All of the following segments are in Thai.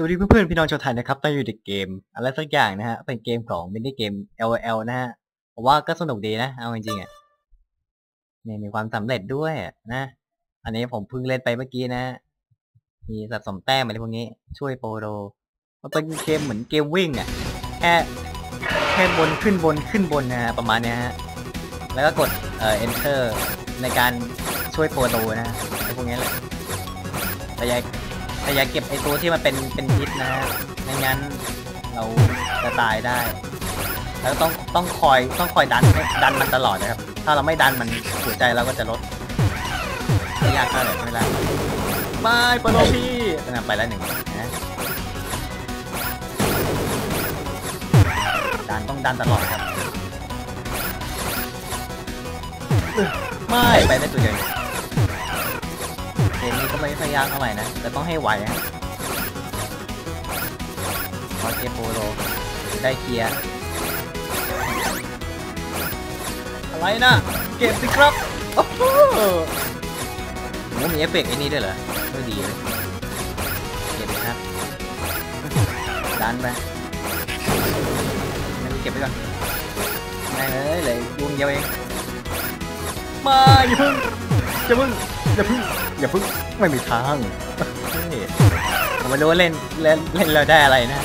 สวัสดีเพื่อนๆพี่น้องชาวไทยนะครับตอนอยู่ในเกม อะไรสักอย่างนะฮะ เป็นเกมของมินิเกม LOL นะฮะผมว่าก็สนุกดีนะ เอาจริงๆอะนี่มีความสำเร็จด้วยนะ อันนี้ผมเพิ่งเล่นไปเมื่อกี้นะ มีสะสมแต้มอะไรพวกนี้ ช่วยโปรโดมันเป็นเกมเหมือนเกมวิ่งอะแค่แค่บนขึ้นบนขึ้นบนนะฮะประมาณนี้ฮะ แล้วก็กดเอ่อ enter ในการช่วยโปรโดนะไอพวกนี้แหละแต่ย่า แต่อย่าเก็บไอตัวที่มันเป็นเป็นพิษนะฮะไม่งั้นเราจะตายได้ แล้วต้องต้องคอยต้องคอยดันดันมันตลอดนะครับ ถ้าเราไม่ดันมันหัวใจเราก็จะลดไม่ยากเท่าไหร่ไม่ได้ไม่ปโลพี่นะไปแล้วหนึ่งนะดันต้องดันตลอดครับ ไม่ไปได้ตัวเดียว เกมนี้ก็ไม่ค่อยยากเท่าไหร่นะ แต่ต้องให้ไหวนะคอนเอโปโลได้เคลียร์อะไรนะเก็บสิครับโอ้โหมันมีเอฟเฟกต์ไอ้นี่ด้วยเหรอก็ดีเลยเก็บนะครับดันไปงั้นเก็บไปก่อนไม่เลยเลยดวงเดียวเองมาอย่าพิ่งอย่าพิ่งอย่าพิ่ง อย่าเพิ่งไม่มีทางนี่ผมไม่รู้ว่าเล่นเล่นเล่นเราได้อะไรนะ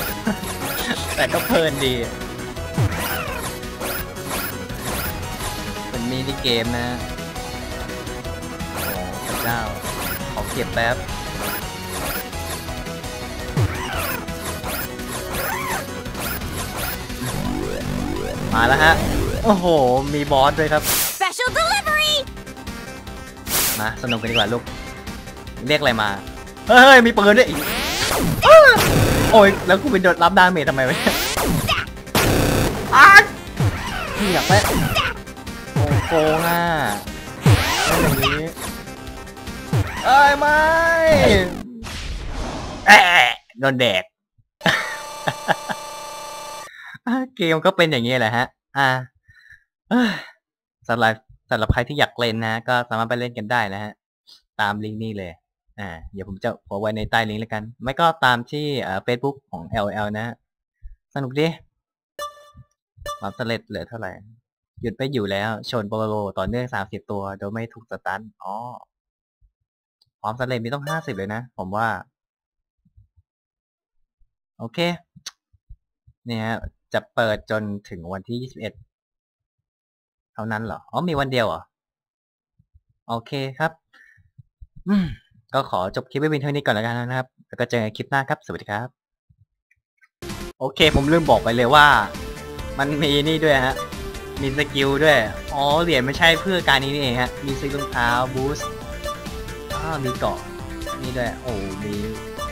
แต่ก็เพลินดีเป็นมินิเกมนะโอ้พระเจ้าขอเก็บแป๊บมาแล้วฮะ โอ้โห มีบอสด้วยครับ Special delivery! มา สนุกกันดีกว่าลูก เรียกอะไรมา เฮ้ยมีปืนด้วยอีกอ้าโอ้ยแล้วกูเป็นโดดรับดาเมจทำไมวะเนี่ยอ้าพี่อยากไปโอ้โกงอะไม่อย่างนี้เอ้ยไม่แอะโดนแดกอะเกมก็เป็นอย่างนี้แหละฮะ อ่าเอ้ยสำหรับสำหรับใครที่อยากเล่นนะ ก็สามารถไปเล่นกันได้นะฮะ ตามลิงก์นี้เลย อ่าเดี๋ยวผมจะโพสไว้ในใต้ลิงก์แล้วกัน ไม่ก็ตามที่เอ่อ Facebook ของ LL นะฮะสนุกดีความสำเร็จเหลือเท่าไหร่ หยุดไปอยู่แล้ว ชนโปโลต่อเนื่อง30ตัว โดยไม่ถูกสตันอ๋อความสำเร็จมีต้อง50เลยนะ ผมว่า โอเค เนี่ยฮะจะเปิดจนถึงวันที่21เท่านั้นเหรอ อ๋อมีวันเดียวเหรอ โอเคครับ อืม ก็ขอจบคลิปไว้เพียงเท่านี้ก่อนแล้วกันนะครับ แล้วก็เจอกันคลิปหน้าครับ สวัสดีครับ โอเค ผมลืมบอกไปเลยว่า มันมีนี่ด้วยฮะ มีสกิลด้วย อ๋อ เหรียญไม่ใช่เพื่อการนี้นี่เองฮะ มีซื้อรองเท้าบูสต์อ้าวมีเกาะนี่ด้วย โอ้ มี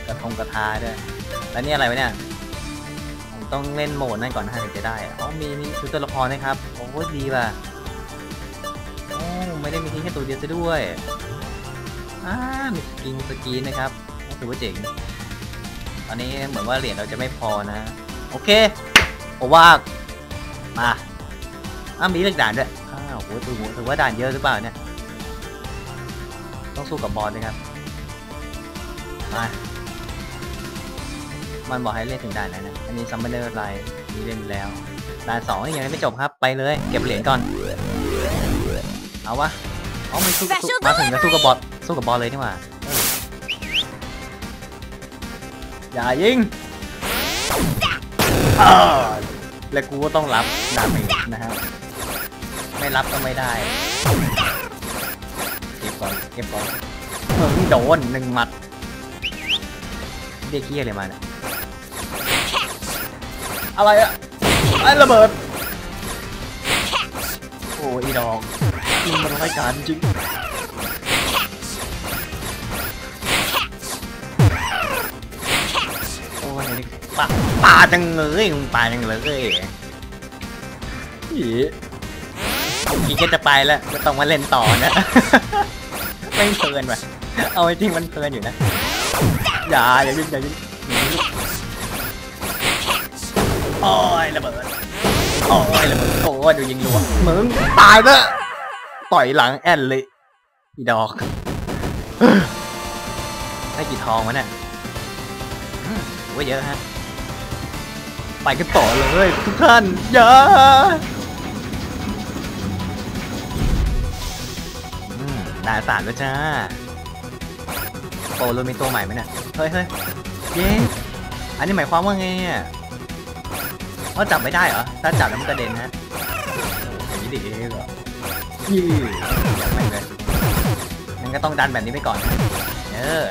กระทงกระทาด้วย แล้วนี่อะไรวะเนี่ย ผมต้องเล่นโหมดนั่นก่อนนะถึงจะได้ อ๋อ มีมีชุดตัวละครนะครับ โอ้ดีว่ะโอ้ไม่ได้มีทีแค่ตัวเดียวซะด้วย อ่ามีสกินสกินนะครับโอ้ถือว่าเจ๋งตอนนี้เหมือนว่าเหรียญเราจะไม่พอนะ โอเคผมว่ามาอ้ามีเลือกด่านด้วยอ้าวโหถือว่าถือว่าด่านเยอะหรือเปล่าเนี่ย ต้องสู้กับบอสนะครับ มามันบอกให้เล่นถึงด่านไหนนะ อันนี้ซัมเมอร์ไลน์นี่เล่นแล้ว ด่านสองนี่ยังไม่จบครับ ไปเลย เก็บเหรียญก่อน เอาวะ เอาไม่สู้สู้มาถึงจะสู้กับบอส สู้กับบอสเลยนี่หว่าเอออย่ายิงอ้าวและกูก็ต้องรับดาเมจนะฮะ ไม่รับก็ไม่ได้ เก็บก่อนเก็บก่อนเฮ้ยโดนหนึ่งหมัด เด็กเกี้ยอะไรมาเนี่ยอะไรอะไอ้ระเบิด โอ้ยอีดอกมึงมันร้ายการจริง ปาปาจังเลยมึงปาจังเลยอีอีก็จะไปแล้วไม่ต้องมาเล่นต่อนะไม่เพลินว่ะเอาจริงมันเพลินอยู่นะอย่าอย่ายิงอย่ายิงอย่ายิงโอ้ยระเบิดโอ้ยระเบิดโอ้ยดูยิงรัวมึงตายแล้วต่อยหลังแอนเลยอีดอกได้กี่ทองวะเนี่ยอืม ถือว่าเยอะฮะ ไปกันต่อเลยทุกท่าน อย่าอืมด่านสามแล้วจ้าโปรโลมีตัวใหม่ไหมเนี่ย เฮ้ยเฮ้ยเย้อันนี้หมายความว่าไงอะว่าจับไม่ได้เหรอ ถ้าจับแล้วมันกระเด็นฮะโอ้ย่างนี้ดิเองเหรอยี่อยากไปเลยงั้นก็ต้องดันแบบนี้ไปก่อน เออ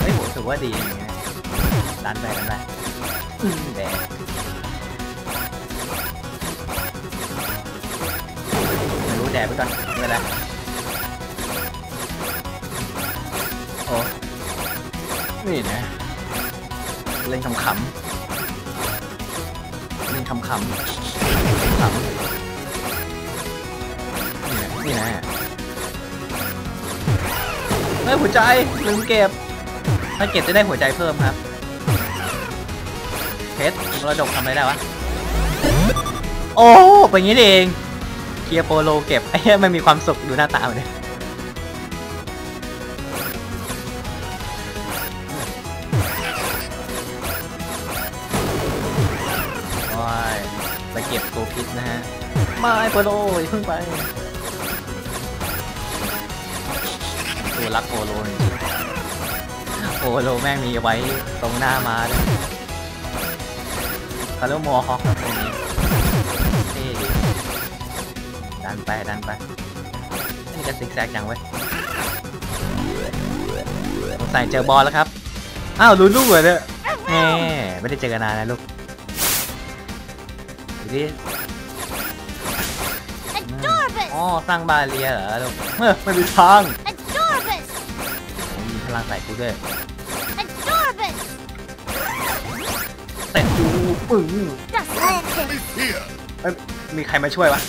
เฮ้ยผมถือว่าดีอย่างเงี้ย ดันไปดันไปแดงไม่รู้แดดไปก่อนไม่เป็นไรโอ้นี่นะ เล่นขำๆเล่นขำๆขำนี่นะนี่นะเฮ้ยหัวใจลืมเก็บถ้าเก็บจะได้หัวใจเพิ่มครับ เพชรมรดกทำอะไรได้วะ โอ้เป็นงี้นี่เองเกียโปโลเก็บไอ้เหี้ยมันมีความสุขดูหน้าตามันเลยโอ้ยไปเก็บตัวพิษนะฮะไม่โปโลอย่าเพิ่งไปตัวรักโปโลโปโลแม่งมีไว้ตรงหน้ามาเลย เขาเรียกว่ามอฮอคตรงนี้เท่ดีดันไปดันไปนี่จะซิกแซกจังเว้ยสงสัยเจอบอลแล้วครับ อ้าวลูลูเหรอเนี่ยแหมไม่ได้เจอกันนานนะลูกดูดิ Adorbus! อ๋อสร้างบาเรียเหรอลูกเมื่อไม่มีทาง Adorbus! มีพลังใส่กูด้วย ปึ้ง Dustin Kick! เอ้ยมีใครมาช่วยวะ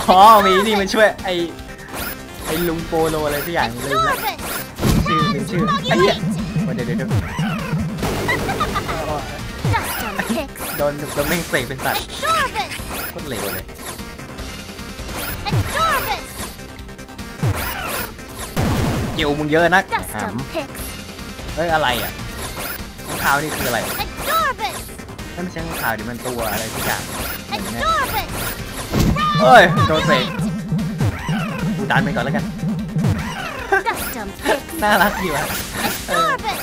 อ๋อ มีนี่มาช่วย ไอไอลุงโปโลอะไรสักอย่างลืมละ Adorbus! ชื่อลืมชื่อไอ้เหี้ยเดี๋ยวเดี๋ยวเดี๋ยว Dustin Kicks! โดนโดนแม่งเสกเป็นสัตว์ Adorbus! โคตรเลวเลย Adorbus! เกี่ยวมึงเยอะนักห Dustin Kicks! ำเฮ้ยอะไรอะข้างคาวนี่คืออะไร Adorbus! ไม่ใช่ข้างคาวดิมันตัวอะไรสักอย่างเหมือนเนี่ย Adorbus! เฮ้ยโดนเสกกูดันไปก่อนแล้วกัน Dustin Kicks! น่ารักอยู่อะเออ Adorbus!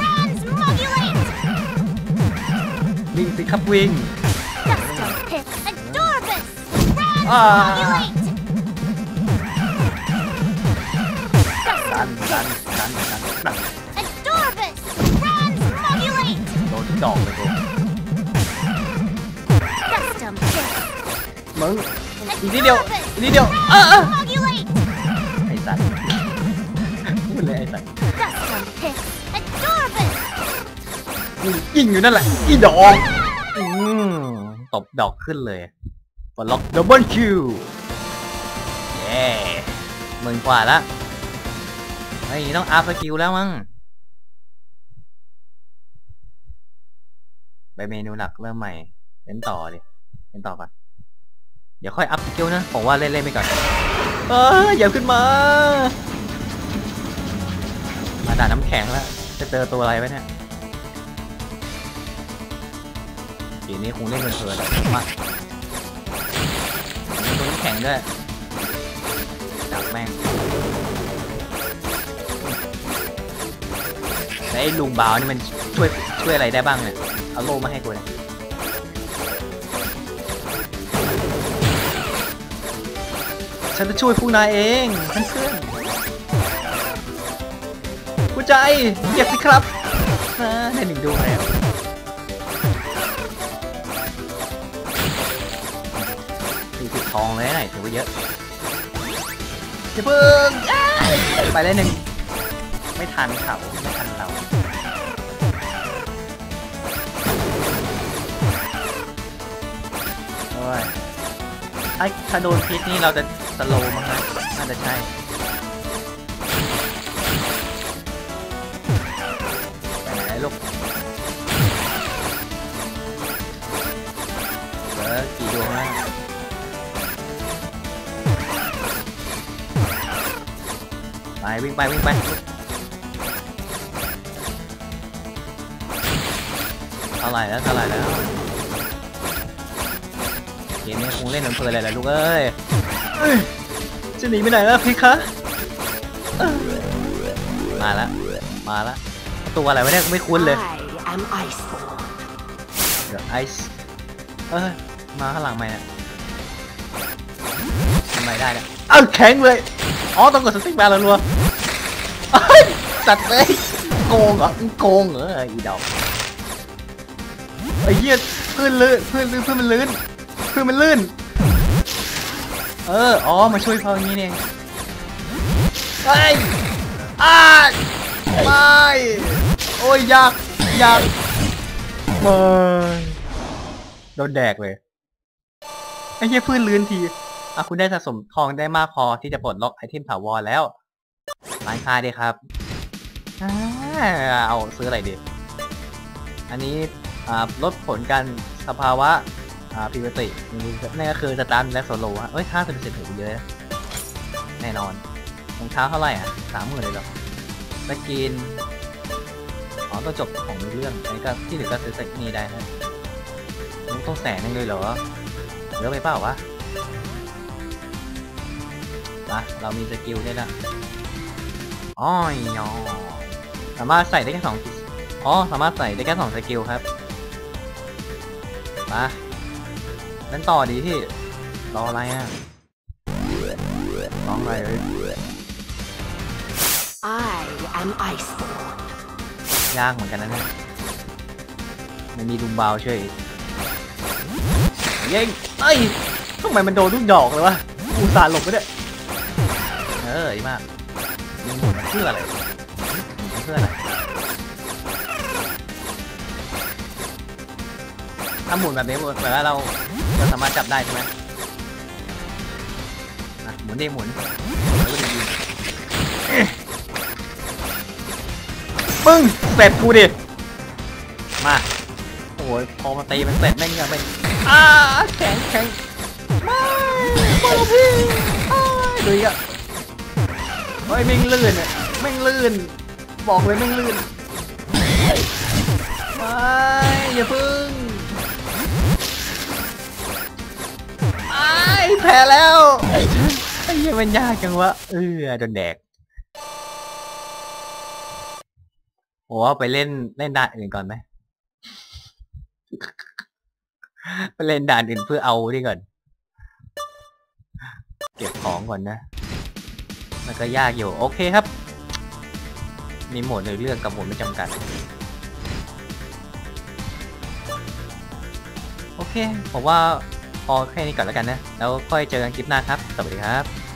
Transmogulate! วิ่งสิครับวิ่ง Dustin Kicks! Adorbus! อ่า Transmogulate! ดัน Dustin ดัน Kicks! ดันดันดัน Adorbus! Transmogulate! โดนทุกดอกเลยกู มึงอีกนิดเดียวอีกนิดเดียวอะอะ Transmogulate! ไอ้สัตว์พูดเลยไอ้สัตว์ Dustin Kicks! Adorbus! ยิงยิงอยู่นั่นแหละอีดอกอืมตบดอกขึ้นเลยปลดล็อกดับเบิลคิวเย้หมื่นกว่าละไอ้ยต้องอัพสกิลแล้วมั้งไปเมนูหลักเริ่มใหม่เล่นต่อดิ เล่นต่อก่อน เดี๋ยวค่อยอัพสกิลนะผมว่าเล่นๆไปก่อนเอออย่าขึ้นมา มาด่าน้ำแข็งแล้ว จะเจอตัวอะไรไว้เนี่ยทีนี้คงเล่นเพลินๆมามีตัวน้ำแข็งด้วยจับแม่งแล้วไอ้ลุงบาวนี่มันช่วยช่วยอะไรได้บ้างเนี่ย เอาโล่มาให้กูเนี่ย ฉันจะช่วยพวกนายเองเพื่อนกูใจเก็บสิครับนะได้หนึ่งดวงแล้วสี่สิบทองเลยนะถือว่าเยอะอย่าเพิ่งไปเลยหนึ่งไม่ทันเขาไม่ทันเราโอ้ยถ้ถ้าโดนพิษนี่เราจะ สโลมั้งนะน่าจะใช่ไหนลูกเหลือกี่ดวงแล้วไปวิ่งไปวิ่งไปเท่าไหร่แล้วเท่าไหร่แล้วเกมนี้คงเล่นเพลินเลยแหละลูกเอ้ยเอ้ย จะหนีไปไหนแล้วพี่คะเอ้ยมาแล้วมาแล้วตัวอะไรวะเนี่ยไม่คุ้นเลย I am Iceborn. เดี๋ยวไอซ์เอ้ย มาข้างหลังไหมเนี่ยทำไมได้เนี่ยอ้าวแข็งเลย อ๋อต้องกดสติ๊กมาแล้วรัวเอ้ยจัดเลยโกงเหรอมึงโกงเหรออีดอกไอ้เหี้ยเพื่อนลื่นเพื่อนลื่นเพื่อนมันลื่นเพื่อนมันลื่น เออ อ๋อ มาช่วยเขาอย่างนี้นี่เองเฮ้ยอ้าไม่ โอ้ยยากยากไม่โดนแดกเลย ไอ้เหี้ยพื้นลื่นที อะ คุณได้สะสมทองได้มากพอที่จะปลดล็อกไอเทมถาวรแล้วร้านค้าดีครับอ่าเอาซื้ออะไรดี อันนี้อ่าลดผลการสภาวะ อ่าพิวตินั่นก็คือสตันและโซโลฮะเอ้ยห้าสิบเปอร์เซ็นต์ถือเยอะ แน่นอนรองเท้าเท่าไหร่อะสามหมื่นเลยเหรอสกินอ๋อตัวจบของเรื่องอันนี้ก็ที่เหลือก็ซื้อสกินได้นะมันต้องแสนนึงเลยเหรอเยอะไปเปล่าวะมาเรามีสกิลได้วยนะอ้อยยอสามารถใส่ได้แค่สองอ๋อ สามารถใส่ได้แค่สองสกิลครับมา เล่นต่อดีที่ รออะไรอะร้องอะไรเอ้ย I am Iceborn. ยากเหมือนกันนะเนี่ยมันมีดุมบาวช่วยอีกเย้งเอ้ยทำไมมันโดนทุกดอกเลยวะอุตส่าห์หลบไปด้วยเออดีมากยิงหมุนเพื่ออะไรเพื่ออะไรถ้าหมุนแบบนี้หมุนแบบว่าเรา เราสามารถจับได้ใช่ไหมอะหมุนดิหมุนแล้วก็ยิงมึงเสร็จกูดิ มา โอ้ยพอมาตีมันเสร็จแม่งยังไม่อ้าแข็งแข็งไม่บอลพี่อ้ายดูอีกอะเฮ้ยแม่งลื่นอะแม่งลื่น บอกเลยแม่งลื่นไม่อย่าพึ่งายแพ้แล้วไอ้เหี้ยมันยากจังวะเออโดนแดกโอ้ไปเล่นเล่นด่านอื่นก่อนไหมไปเล่นด่านอื่นเพื่อเอานี่ก่อน เก็บของก่อนนะ มันก็ยากอยู่ โอเคครับ มีโหมดในเรื่องกับโหมดไม่จำกัด โอเค ผมว่า พอแค่นี้ก่อนแล้วกันนะ แล้วค่อยเจอกันคลิปหน้าครับ สวัสดีครับ